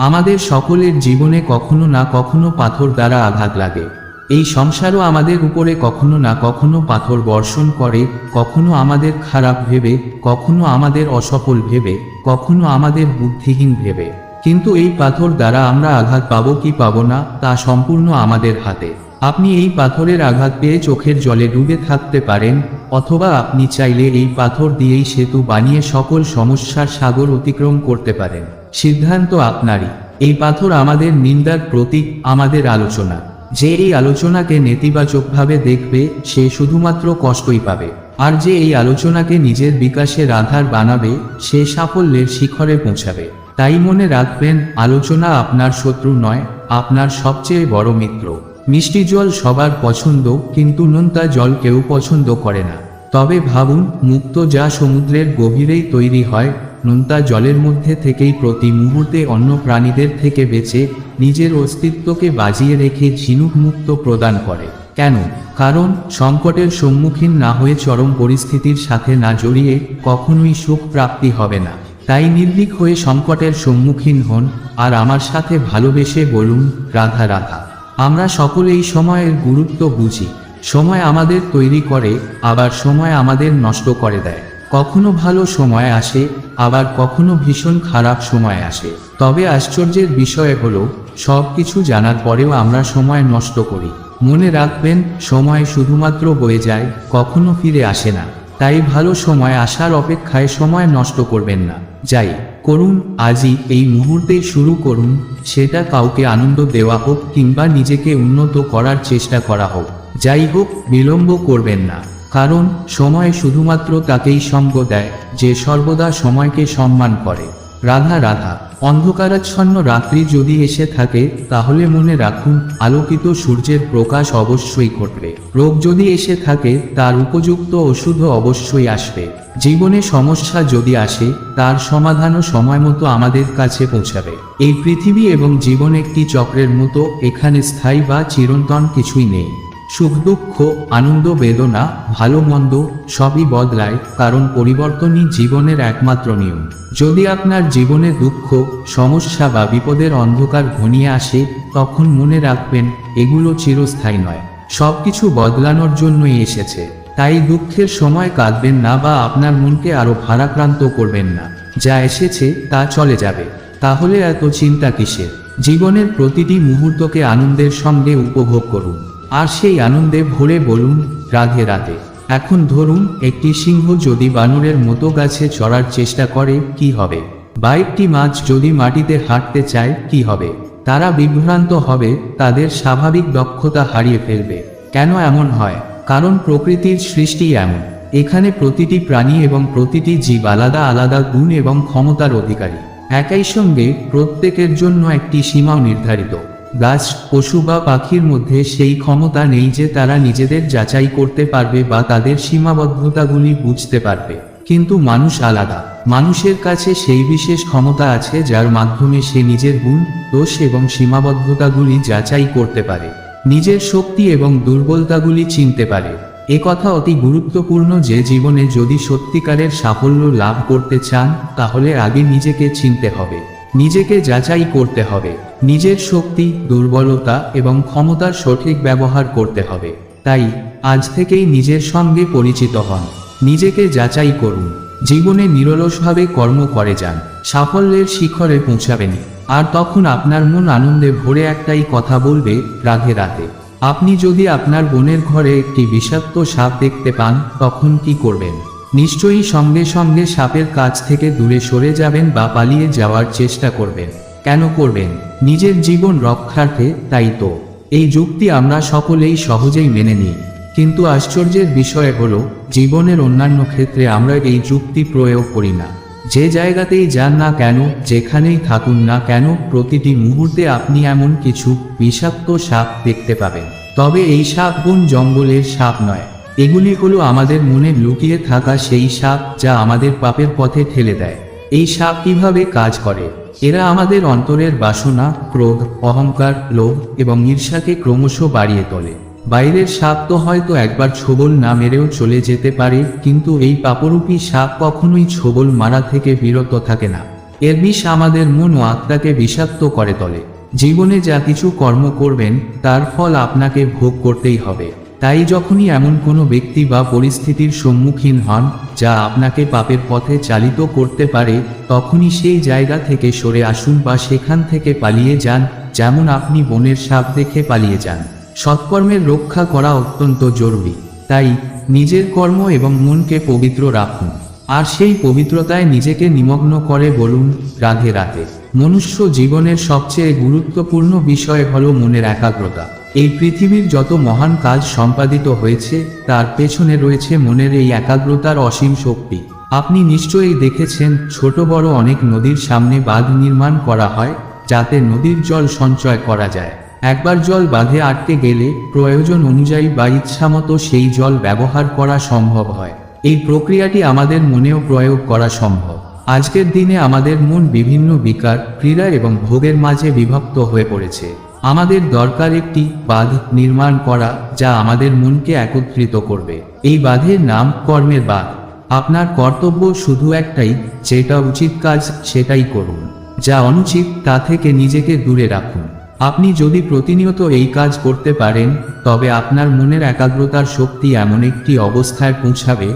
আমাদের সকলের জীবনে কখনো না কখনো পাথর দ্বারা আঘাত লাগে। এই সংসারও আমাদের উপরে কখনো না কখনো পাথর বর্ষণ করে, কখনো আমাদের খারাপ ভেবে, কখনো আমাদের অসফল ভেবে, কখনো আমাদের বুদ্ধিহীন ভেবে। কিন্তু এই পাথর দ্বারা আমরা আঘাত পাবো কি পাবো না, তা সম্পূর্ণ আমাদের হাতে। আপনি এই পাথরের আঘাত পেয়ে চোখের জলে ডুবে থাকতে পারেন, অথবা আপনি চাইলে এই পাথর দিয়েই সেতু বানিয়ে সকল সমস্যার সাগর অতিক্রম করতে পারেন। সিদ্ধান্ত আপনারই। এই পাথর আমাদের নিন্দার প্রতীক, আমাদের আলোচনা। যে এই আলোচনাকে নেতিবাচকভাবে দেখবে, সে শুধুমাত্র কষ্টই পাবে। আর যে এই আলোচনাকে নিজের বিকাশের আধার বানাবে, সে সাফল্যের শিখরে পৌঁছাবে। তাই মনে রাখবেন, আলোচনা আপনার শত্রু নয়, আপনার সবচেয়ে বড় মিত্র। মিষ্টি জল সবার পছন্দ, কিন্তু নোনতা জল কেউ পছন্দ করে না। তবে ভাবুন, মুক্ত যা সমুদ্রের গভীরেই তৈরি হয় নোনতা জলের মধ্যে থেকেই প্রতি মুহূর্তে অন্য প্রাণীদের থেকে বেঁচে নিজের অস্তিত্বকে বাজিয়ে রেখে ঝিনুক মুক্ত প্রদান করে। কেন? কারণ সংকটের সম্মুখীন না হয়ে চরম পরিস্থিতির সাথে না জড়িয়ে কখনোই সুখ প্রাপ্তি হবে না। তাই নির্ভীক হয়ে সংকটের সম্মুখীন হন আর আমার সাথে ভালোবেসে বলুন, রাধা রাধা। আমরা সকলেই সময়ের গুরুত্ব বুঝি। সময় আমাদের তৈরি করে, আবার সময় আমাদের নষ্ট করে দেয়। কখনো ভালো সময় আসে, আবার কখনো ভীষণ খারাপ সময় আসে। তবে আশ্চর্যের বিষয় হলো সব কিছু জানার পরেও আমরা সময় নষ্ট করি। মনে রাখবেন, সময় শুধুমাত্র বয়ে যায়, কখনো ফিরে আসে না। তাই ভালো সময় আসার অপেক্ষায় সময় নষ্ট করবেন না। যাই, করুন, আজই এই মুহূর্তেই শুরু করুন, সেটা কাউকে আনন্দ দেওয়া হোক কিংবা নিজেকে উন্নত করার চেষ্টা করা হোক। যাই হোক, বিলম্ব করবেন না। কারণ সময় শুধুমাত্র তাকেই সঙ্গ দেয়, যে সর্বদা সময়কে সম্মান করে। রাধা রাধা, অন্ধকারাচ্ছন্ন রাত্রি যদি এসে থাকে, তাহলে মনে রাখুন, আলোকিত সূর্যের প্রকাশ অবশ্যই ঘটবে। রোগ যদি এসে থাকে, তার উপযুক্ত ওষুধও অবশ্যই আসবে। জীবনে সমস্যা যদি আসে, তার সমাধানও সময় মতো আমাদের কাছে পৌঁছাবে। এই পৃথিবী এবং জীবন একটি চক্রের মতো, এখানে স্থায়ী বা চিরন্তন কিছুই নেই। সুখ, দুঃখ, আনন্দ, বেদনা, ভালো, মন্দ, সবই বদলায়, কারণ পরিবর্তনই জীবনের একমাত্র নিয়ম। যদি আপনার জীবনে দুঃখ, সমস্যা বা বিপদের অন্ধকার ঘনিয়ে আসে, তখন মনে রাখবেন, এগুলো চিরস্থায়ী নয়। সবকিছু বদলানোর জন্যই এসেছে। তাই দুঃখের সময় কাঁদবেন না বা আপনার মনকে আরও ভারাক্রান্ত করবেন না। যা এসেছে, তা চলে যাবে। তাহলে এত চিন্তা কিসের? জীবনের প্রতিটি মুহূর্তকে আনন্দের সঙ্গে উপভোগ করুন। আর সেই আনন্দে ভরে বলুন, রাধে রাধে। এখন ধরুন, একটি সিংহ যদি বানরের মতো গাছে চড়ার চেষ্টা করে, কি হবে? বা একটি মাছ যদি মাটিতে হাঁটতে চায়, কি হবে? তারা বিভ্রান্ত হবে, তাদের স্বাভাবিক দক্ষতা হারিয়ে ফেলবে। কেন এমন হয়? কারণ প্রকৃতির সৃষ্টি এমন। এখানে প্রতিটি প্রাণী এবং প্রতিটি জীব আলাদা আলাদা গুণ এবং ক্ষমতার অধিকারী। একই সঙ্গে প্রত্যেকের জন্য একটি সীমাও নির্ধারিত। গাছ, পশু বা পাখির মধ্যে সেই ক্ষমতা নেই যে তারা নিজেদের যাচাই করতে পারবে বা তাদের সীমাবদ্ধতাগুলি বুঝতে পারবে। কিন্তু মানুষ আলাদা। মানুষের কাছে সেই বিশেষ ক্ষমতা আছে যার মাধ্যমে সে নিজের গুণ, দোষ এবং সীমাবদ্ধতাগুলি যাচাই করতে পারে। নিজের শক্তি এবং দুর্বলতাগুলি চিনতে পারে। এ কথা অতি গুরুত্বপূর্ণ যে জীবনে যদি সত্যিকারের সাফল্য লাভ করতে চান, তাহলে আগে নিজেকে চিনতে হবে। নিজেকে যাচাই করতে হবে। নিজের শক্তি, দুর্বলতা এবং ক্ষমতার সঠিক ব্যবহার করতে হবে। তাই, আজ থেকেই নিজের সঙ্গে পরিচিত হন। নিজেকে যাচাই করুন। জীবনে নিরলসভাবে কর্ম করে যান। সাফল্যের শিখরে পৌঁছাবেন। আর তখন আপনার মন আনন্দে ভরে একটাই কথা বলবে, রাধে রাধে। আপনি যদি আপনার বোনের ঘরে একটি বিষাক্ত সাপ দেখতে পান, তখন কি করবেন? নিশ্চয়ই সঙ্গে সঙ্গে সাপের কাছ থেকে দূরে সরে যাবেন বা পালিয়ে যাওয়ার চেষ্টা করবেন। কেন করবেন? নিজের জীবন রক্ষার্থে, তাই তো। এই যুক্তি আমরা সকলেই সহজেই মেনে নিই। কিন্তু আশ্চর্যের বিষয় হল, জীবনের অন্যান্য ক্ষেত্রে আমরা এই যুক্তি প্রয়োগ করি না। যে জায়গাতেই যান না কেন, যেখানেই থাকুন না কেন, প্রতিটি মুহূর্তে আপনি এমন কিছু বিষাক্ত সাপ দেখতে পাবেন। তবে এই সাপ বন জঙ্গলের সাপ নয়। এগুলি হলো আমাদের মনে লুকিয়ে থাকা সেই সাপ যা আমাদের পাপের পথে ঠেলে দেয়। এই সাপ কীভাবে কাজ করে? এরা আমাদের অন্তরের বাসনা, ক্রোধ, অহংকার, লোভ এবং ঈর্ষাকে ক্রমশ বাড়িয়ে তোলে। বাইরের সাপ তো হয়তো একবার ছোবল না মেরেও চলে যেতে পারে, কিন্তু এই পাপরূপী সাপ কখনোই ছোবল মারা থেকে বিরত থাকে না। এর বিষ আমাদের মন ও আত্মাকে বিষাক্ত করে তোলে। জীবনে যা কিছু কর্ম করবেন, তার ফল আপনাকে ভোগ করতেই হবে। তাই যখনই এমন কোনো ব্যক্তি বা পরিস্থিতির সম্মুখীন হন, যা আপনাকে পাপের পথে চালিত করতে পারে, তখনই সেই জায়গা থেকে সরে আসুন বা সেখান থেকে পালিয়ে যান, যেমন আপনি বনের সাপ দেখে পালিয়ে যান। সৎকর্মের রক্ষা করা অত্যন্ত জরুরি। তাই নিজের কর্ম এবং মনকে পবিত্র রাখুন। আর সেই পবিত্রতায় নিজেকে নিমগ্ন করে বলুন, রাধে রাধে। মনুষ্য জীবনের সবচেয়ে গুরুত্বপূর্ণ বিষয় হল মনের একাগ্রতা। এই পৃথিবীর যত মহান কাজ সম্পাদিত হয়েছে, তার পেছনে রয়েছে মনের এই একাগ্রতার অসীম শক্তি। আপনি নিশ্চয়ই দেখেছেন, ছোট বড় অনেক নদীর সামনে বাঁধ নির্মাণ করা হয়, যাতে নদীর জল সঞ্চয় করা যায়। একবার জল বাঁধে আটকে গেলে প্রয়োজন অনুযায়ী বা ইচ্ছামতো সেই জল ব্যবহার করা সম্ভব হয়। এই প্রক্রিয়াটি আমাদের মনেও প্রয়োগ করা সম্ভব। আজকের দিনে আমাদের মন বিভিন্ন বিকার, ক্রীড়া এবং ভোগের মাঝে বিভক্ত হয়ে পড়েছে। আমাদের দরকার একটি বাঁধ নির্মাণ করা যা আমাদের মনকে একত্রিত করবে। এই বাঁধের নাম কর্মের বাঁধ। আপনার কর্তব্য শুধু একটাই, যেটা উচিত কাজ, সেটাই করুন। যা অনুচিত, তা থেকে নিজেকে দূরে রাখুন। আপনি যদি প্রতিনিয়ত এই কাজ করতে পারেন, তবে আপনার মনের একাগ্রতার শক্তি এমন একটি অবস্থায় পৌঁছাবে,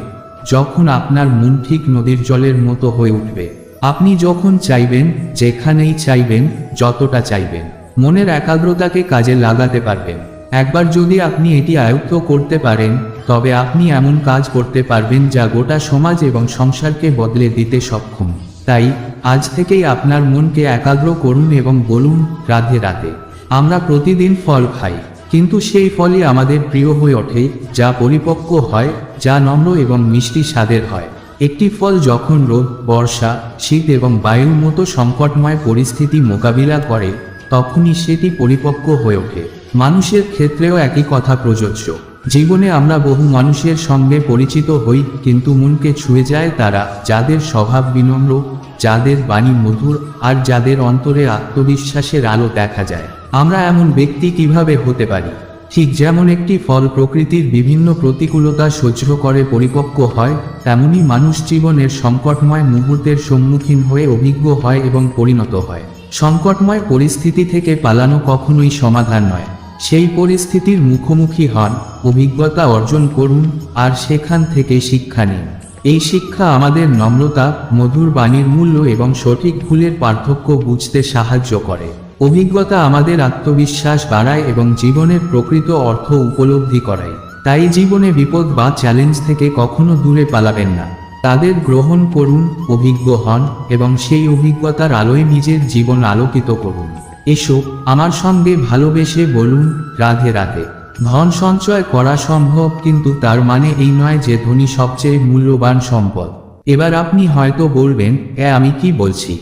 যখন আপনার মন ঠিক নদীর জলের মতো হয়ে উঠবে। আপনি যখন চাইবেন, যেখানেই চাইবেন, যতটা চাইবেন। মনের একাগ্রতাকে কাজে লাগাতে পারবেন। একবার যদি আপনি এটি আয়ত্ত করতে পারেন, তবে আপনি এমন কাজ করতে পারবেন যা গোটা সমাজ এবং সংসারকে বদলে দিতে সক্ষম। তাই, আজ থেকেই আপনার মনকে একাগ্র করুন এবং বলুন, রাধে রাধে, আমরা প্রতিদিন ফল খাই। কিন্তু সেই ফলই আমাদের প্রিয় হয়ে ওঠে, যা পরিপক্ক হয়, যা নম্র এবং মিষ্টি স্বাদের হয়। একটি ফল যখন রোদ, বর্ষা, শীত এবং বায়ুর মতো সংকটময় পরিস্থিতি মোকাবিলা করে তখনই সেটি পরিপক্ক হয়ে ওঠে। মানুষের ক্ষেত্রেও একই কথা প্রযোজ্য। জীবনে আমরা বহু মানুষের সঙ্গে পরিচিত হই, কিন্তু মনকে ছুঁয়ে যায় তারা, যাদের স্বভাব বিনম্র, যাদের বাণী মধুর, আর যাদের অন্তরে আত্মবিশ্বাসের আলো দেখা যায়। আমরা এমন ব্যক্তি কীভাবে হতে পারি? ঠিক যেমন একটি ফল প্রকৃতির বিভিন্ন প্রতিকূলতা সহ্য করে পরিপক্ক হয়, তেমনি মানুষ জীবনের সংকটময় মুহূর্তের সম্মুখীন হয়ে অভিজ্ঞ হয় এবং পরিণত হয়। সংকটময় পরিস্থিতি থেকে পালানো কখনোই সমাধান নয়। সেই পরিস্থিতির মুখোমুখি হন, অভিজ্ঞতা অর্জন করুন, আর সেখান থেকে শিক্ষা নিন। এই শিক্ষা আমাদের নম্রতা, মধুর বাণীর মূল্য এবং সঠিক ভুলের পার্থক্য বুঝতে সাহায্য করে। অভিজ্ঞতা আমাদের আত্মবিশ্বাস বাড়ায় এবং জীবনের প্রকৃত অর্থ উপলব্ধি করায়। তাই জীবনে বিপদ বা চ্যালেঞ্জ থেকে কখনো দূরে পালাবেন না। তাদের গ্রহণ করুন, অভিজ্ঞ হন এবং সেই অভিজ্ঞতার আলোয় নিজের জীবন আলোকিত করুন। এসো, আমার সঙ্গে ভালোবেসে বলুন, রাধে রাধে। ধন সঞ্চয় করা সম্ভব, কিন্তু তার মানে এই নয় যে ধনী সবচেয়ে মূল্যবান সম্পদ। এবার আপনি হয়তো বলবেন, এ, আমি কি বলছি?